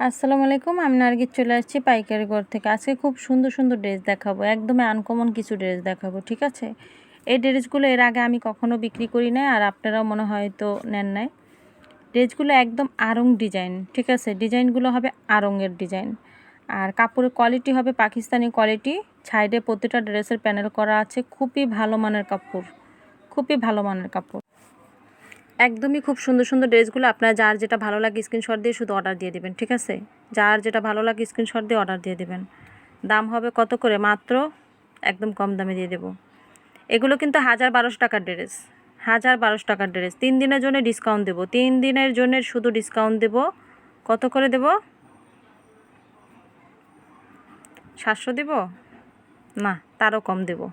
আসসালামু আলাইকুম, আমি নার্গিস চলে আসছি পাইকারি ঘর থেকে। আজকে খুব সুন্দর সুন্দর ড্রেস দেখাবো, একদমই আনকমন কিছু ড্রেস দেখাবো, ঠিক আছে? এই ড্রেসগুলো এর আগে আমি কখনো বিক্রি করি না আর আপনারাও মনে হয় তো নেন নাই। ড্রেসগুলো একদম আরং ডিজাইন, ঠিক আছে? ডিজাইনগুলো হবে আরঙের ডিজাইন। আর কাপড়ের কোয়ালিটি হবে পাকিস্তানি কোয়ালিটি সাইডে প্রতিটা ড্রেসের প্যানেল করা আছে, খুবই ভালো মানের কাপড়, খুবই ভালো মানের কাপড়। একদমই খুব সুন্দর সুন্দর ড্রেসগুলো। আপনার যার যেটা ভালো লাগে স্ক্রিনশট দিয়ে শুধু অর্ডার দিয়ে দেবেন, ঠিক আছে? যার যেটা ভালো লাগে স্ক্রিনশট দিয়ে অর্ডার দিয়ে দেবেন। দাম হবে কত করে? মাত্র একদম কম দামে দিয়ে দেবো। এগুলো কিন্তু হাজার বারোশো টাকার ড্রেস। হাজার বারোশো টাকার ড্রেস। তিন দিনের জন্য ডিসকাউন্ট দেবো। তিন দিনের জন্য শুধু ডিসকাউন্ট দেবো। কত করে দেবো? সাতশো দেব? না, তারও কম দেবো।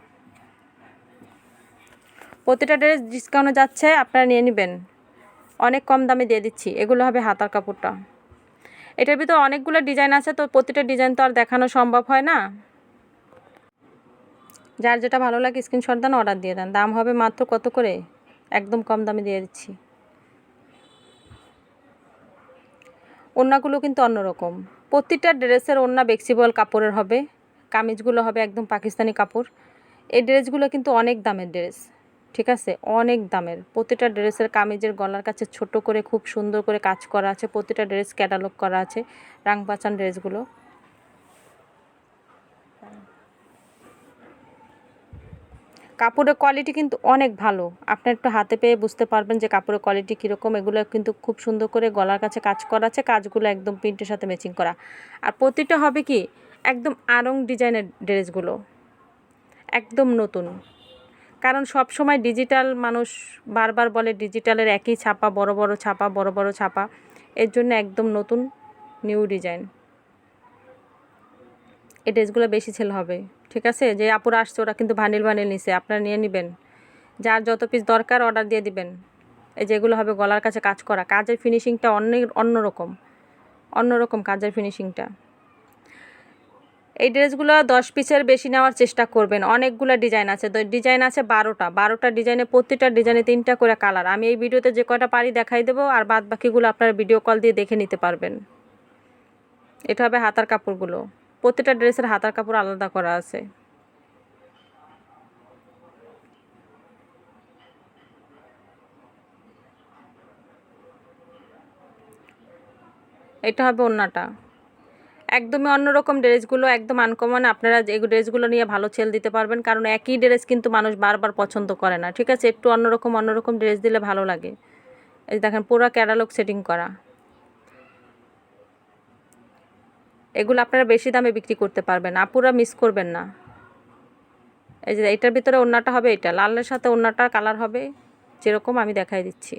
প্রতিটা ড্রেস ডিসকাউন্টে যাচ্ছে, আপনারা নিয়ে নেবেন। অনেক কম দামে দিয়ে দিচ্ছি। এগুলো হবে হাতার কাপড়টা। এটার ভিতর অনেকগুলো ডিজাইন আছে, তো প্রতিটা ডিজাইন তো আর দেখানো সম্ভব হয় না। যার যেটা ভালো লাগে স্ক্রিনশট দেন অর্ডার দিয়ে দেন। দাম হবে মাত্র কত করে? একদম কম দামে দিয়ে দিচ্ছি। ওড়নাগুলো কিন্তু অন্যরকম। প্রতিটা ড্রেসের ওড়না বেক্সিবল কাপড়ের হবে। কামিজগুলো হবে একদম পাকিস্তানি কাপড়। এই ড্রেসগুলো কিন্তু অনেক দামের ড্রেস। ঠিক আছে? অনেক দামের। প্রতিটা ড্রেসের কামিজের গলার কাছে ছোট করে, খুব সুন্দর করে কাজ করা আছে। প্রতিটা ড্রেস ক্যাটালগ করা আছে রাং পাচান ড্রেসগুলো। কাপড়ের কোয়ালিটি কিন্তু অনেক ভালো। আপনার একটু হাতে পেয়ে বুঝতে পারবেন যে কাপড়ের কোয়ালিটি কীরকম। এগুলো কিন্তু খুব সুন্দর করে গলার কাছে কাজ করা আছে, কাজগুলো একদম প্রিন্টের সাথে ম্যাচিং করা। আর প্রতিটা হবে কি? একদম আরং ডিজাইনের ড্রেসগুলো। একদম নতুন। কারণ সব সময় ডিজিটাল মানুষ বারবার বলে ডিজিটালের একই ছাপা, বড় বড় ছাপা, বড় বড় ছাপা। এর জন্য একদম নতুন নিউ ডিজাইন এই ড্রেসগুলো বেশি ছেলে হবে, ঠিক আছে? যে আপুরা আসছে, ওরা কিন্তু ভানিল ভানিল নিছে, আপনারা নিয়ে নেবেন। যার যত পিস দরকার অর্ডার দিয়ে দিবেন। এই যেগুলো হবে গলার কাছে কাজ করা। কাজের ফিনিশিংটা অন্য, অন্যরকম। অন্যরকম কাজের ফিনিশিংটা এই ড্রেসগুলো দশ পিসের বেশি নেওয়ার চেষ্টা করবেন। অনেকগুলো ডিজাইন আছে। ডিজাইন আছে বারোটা। বারোটা ডিজাইনে, প্রতিটা ডিজাইনে তিনটা করে কালার। আমি এই ভিডিওতে যে কয়টা পারি দেখাই দেবো, আর বাদ বাকিগুলো আপনারা ভিডিও কল দিয়ে দেখে নিতে পারবেন। এটা হবে হাতার কাপড়গুলো। প্রতিটা ড্রেসের হাতার কাপড় আলাদা করা আছে। এটা হবে অন্যটা একদমই অন্যরকম ড্রেসগুলো একদম আনকমন আপনারা এই ড্রেসগুলো নিয়ে ভালো সেল দিতে পারবেন, কারণ একই ড্রেস কিন্তু মানুষ বারবার পছন্দ করে না, ঠিক আছে? একটু অন্যরকম অন্যরকম ড্রেস দিলে ভালো লাগে। এই দেখেন, পুরো ক্যাটালগ সেটিং করা। এগুলো আপনারা বেশি দামে বিক্রি করতে পারবেন, আপুরা মিস করবেন না। এই যে এটার ভিতরে ওড়নাটা হবে এটা, লালের সাথে ওড়নাটার কালার হবে, যেরকম আমি দেখাই দিচ্ছি।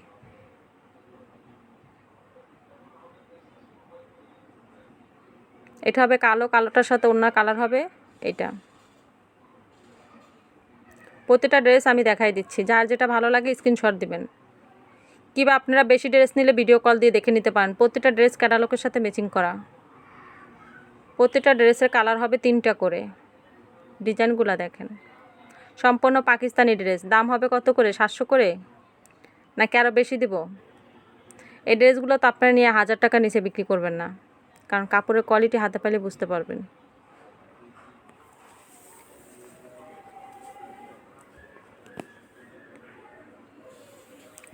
এটা হবে কালো, কালোটার সাথে অন্য কালার হবে এটা প্রতিটা ড্রেস আমি দেখাই দিচ্ছি। যার যেটা ভালো লাগে স্ক্রিনশট দিবেন। কিংবা আপনারা বেশি ড্রেস নিলে ভিডিও কল দিয়ে দেখে নিতে পারেন। প্রতিটা ড্রেস ক্যাটালগের সাথে ম্যাচিং করা। প্রতিটা ড্রেসের কালার হবে তিনটা করে। ডিজাইনগুলো দেখেন। সম্পূর্ণ পাকিস্তানি ড্রেস। দাম হবে কত করে? সাতশো করে? নাকি আরও বেশি দিব? এই ড্রেসগুলো তো আপনারা নিয়ে হাজার টাকা নিচে বিক্রি করবেন না। কারণ কাপড়ের কোয়ালিটি হাতে পেলে বুঝতে পারবেন।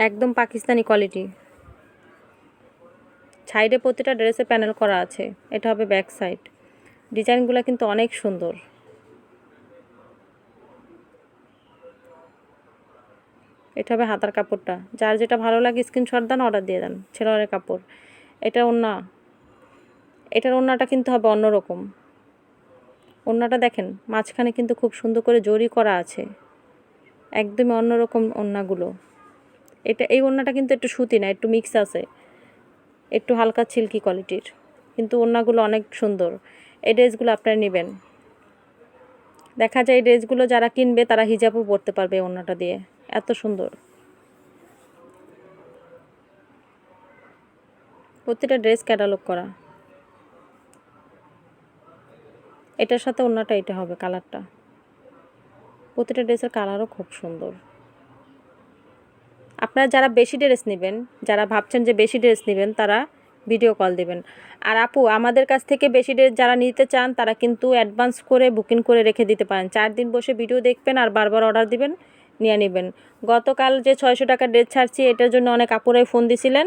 একদম পাকিস্তানি কোয়ালিটি সাইডে প্রতিটা ড্রেসে প্যানেল করা আছে। এটা হবে ব্যাক সাইড ডিজাইনগুলো কিন্তু অনেক সুন্দর। এটা হবে হাতার কাপড়টা। যার যেটা ভালো লাগে স্ক্রিনশট দেন অর্ডার দিয়ে দেন। ছেলের কাপড়। এটা অন্য এটার ওড়নাটা কিন্তু হবে অন্যরকম। ওড়নাটা দেখেন, মাঝখানে কিন্তু খুব সুন্দর করে জরি করা আছে। একদমই অন্যরকম ওড়নাগুলো। এটা, এই ওড়নাটা কিন্তু একটু সুতি না, একটু মিক্স আছে। একটু হালকা ছিলকি কোয়ালিটির কিন্তু ওড়নাগুলো অনেক সুন্দর। এই ড্রেসগুলো আপনারা নেবেন। দেখা যায় এই ড্রেসগুলো যারা কিনবে, তারা হিজাবও পরতে পারবে ওড়নাটা দিয়ে। এত সুন্দর। প্রতিটা ড্রেস ক্যাটালগ করা। এটার সাথে অন্যটা এটা হবে কালারটা। প্রতিটা ড্রেসের কালারও খুব সুন্দর। আপনারা যারা বেশি ড্রেস নেবেন, যারা ভাবছেন যে বেশি ড্রেস নেবেন, তারা ভিডিও কল দেবেন। আর আপু, আমাদের কাছ থেকে বেশি ড্রেস যারা নিতে চান, তারা কিন্তু অ্যাডভান্স করে বুকিং করে রেখে দিতে পারেন। চার দিন বসে ভিডিও দেখবেন আর বারবার অর্ডার দিবেন, নিয়ে নেবেন। গতকাল যে ছয়শো টাকা ড্রেস ছাড়ছি, এটার জন্য অনেক আপুরাই ফোন দিছিলেন।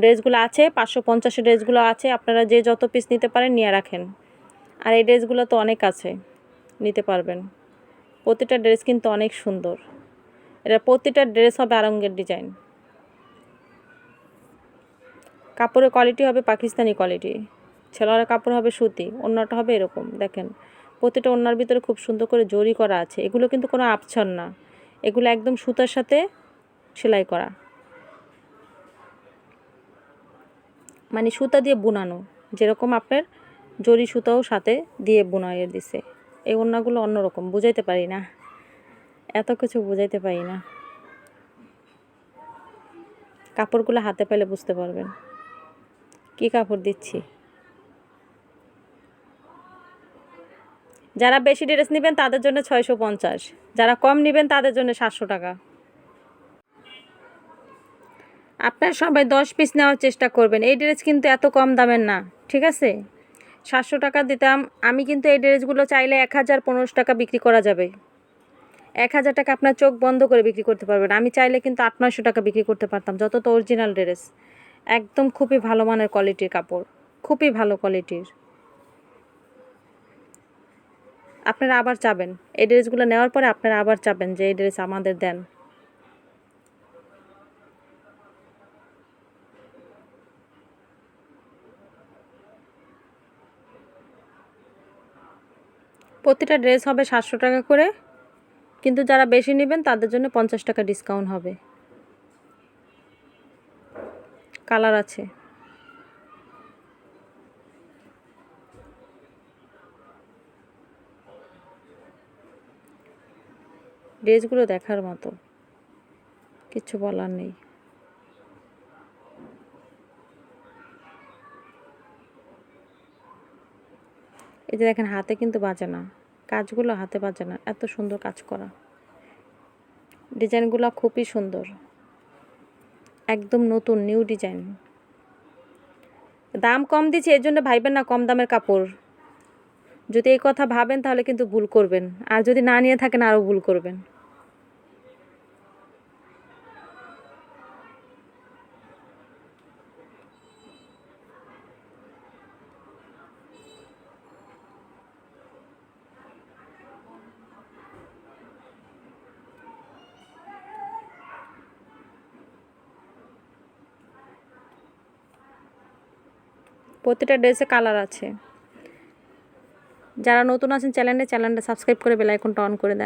ড্রেসগুলো আছে, পাঁচশো পঞ্চাশের ড্রেসগুলো আছে, আপনারা যে যত পিস নিতে পারেন, নিয়ে রাখেন। আর এই ড্রেসগুলো তো অনেক আছে, নিতে পারবেন। প্রতিটা ড্রেস কিন্তু অনেক সুন্দর। এটা প্রতিটা ড্রেস হবে আরঙ্গের ডিজাইন। কাপড়ের কোয়ালিটি হবে পাকিস্তানি কোয়ালিটি। ছেলেরা কাপড় হবে সুতি অন্যটা হবে এরকম, দেখেন। প্রতিটা অন্যার ভিতরে খুব সুন্দর করে জরি করা আছে। এগুলো কিন্তু কোনো আপছর না। এগুলো একদম সুতার সাথে সেলাই করা। মানে সুতা দিয়ে বুনানো, যেরকম আপনার জরি সুতাও সাথে দিয়ে বুনাইয়ে দিছে। এই ওড়নাগুলো অন্যরকম, বুঝাইতে পারি না। এত কিছু বুঝাইতে পারি না। কাপড়গুলো হাতে পেলে বুঝতে পারবেন। কি কাপড় দিচ্ছি? যারা বেশি ড্রেস নেবেন তাদের জন্য ছয়শো পঞ্চাশ। যারা কম নেবেন তাদের জন্য সাতশো টাকা। আপনার সবাই দশ পিস নেওয়ার চেষ্টা করবেন। এই ড্রেস কিন্তু এত কম দামের না, ঠিক আছে? সাতশো টাকা দিতাম। আমি কিন্তু এই ড্রেসগুলো চাইলে এক হাজার পনেরোশো টাকা বিক্রি করা যাবে। এক হাজার টাকা আপনার চোখ বন্ধ করে বিক্রি করতে পারবেন। আমি চাইলে কিন্তু আট নয়শো টাকা বিক্রি করতে পারতাম, যত তো অরিজিনাল ড্রেস। একদম খুবই ভালো মানের কোয়ালিটির কাপড়, খুবই ভালো কোয়ালিটির আপনারা আবার চাবেন। এই ড্রেসগুলো নেওয়ার পরে আপনারা আবার চাবেন যে এই ড্রেস আমাদের দেন। প্রতিটা ড্রেস হবে সাতশো টাকা করে। কিন্তু যারা বেশি নেবেন, তাদের জন্য পঞ্চাশ টাকা ডিসকাউন্ট হবে। কালার আছে। ড্রেসগুলো দেখার মতো। কিছু বলার নেই। এই যে দেখেন, হাতে কিন্তু বাজে না। কাজগুলো হাতে বাজে না। এত সুন্দর কাজ করা। ডিজাইনগুলো খুবই সুন্দর। একদম নতুন, নিউ ডিজাইন। দাম কম দিচ্ছে, এর জন্য ভাইবেন না কম দামের কাপড়। যদি এই কথা ভাবেন, তাহলে কিন্তু ভুল করবেন। আর যদি না নিয়ে থাকেন, আরও ভুল করবেন। প্রতিটা ড্রেসে কালার আছে। যারা নতুন আছেন, চ্যানেলে, চ্যানেলটা সাবস্ক্রাইব করে বেলাইকনটা অন করে দেন।